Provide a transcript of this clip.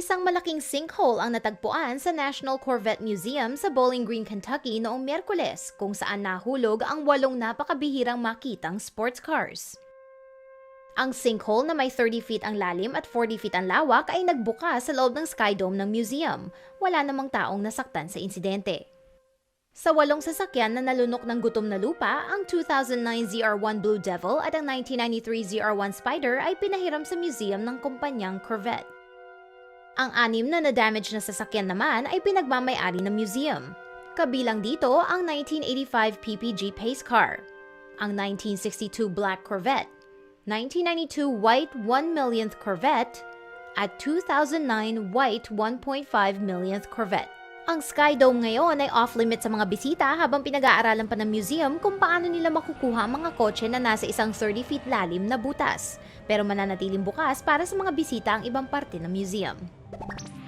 Isang malaking sinkhole ang natagpuan sa National Corvette Museum sa Bowling Green, Kentucky noong Miyerkules kung saan nahulog ang walong napakabihirang makitang sports cars. Ang sinkhole na may 30 feet ang lalim at 40 feet ang lawak ay nagbuka sa loob ng Sky Dome ng museum. Wala namang taong nasaktan sa insidente. Sa walong sasakyan na nalunok ng gutom na lupa, ang 2009 ZR1 Blue Devil at ang 1993 ZR1 Spider ay pinahiram sa museum ng kumpanyang Corvette. Ang anim na na-damage na sasakyan naman ay pinagmamayari ng museum. Kabilang dito ang 1985 PPG Pace Car, ang 1962 Black Corvette, 1992 White 1 millionth Corvette, at 2009 White 1.5 millionth Corvette. Ang Sky Dome ngayon ay off-limit sa mga bisita habang pinag-aaralan pa ng museum kung paano nila makukuha ang mga kotse na nasa isang 30 feet lalim na butas. Pero mananatiling bukas para sa mga bisita ang ibang parte ng museum. you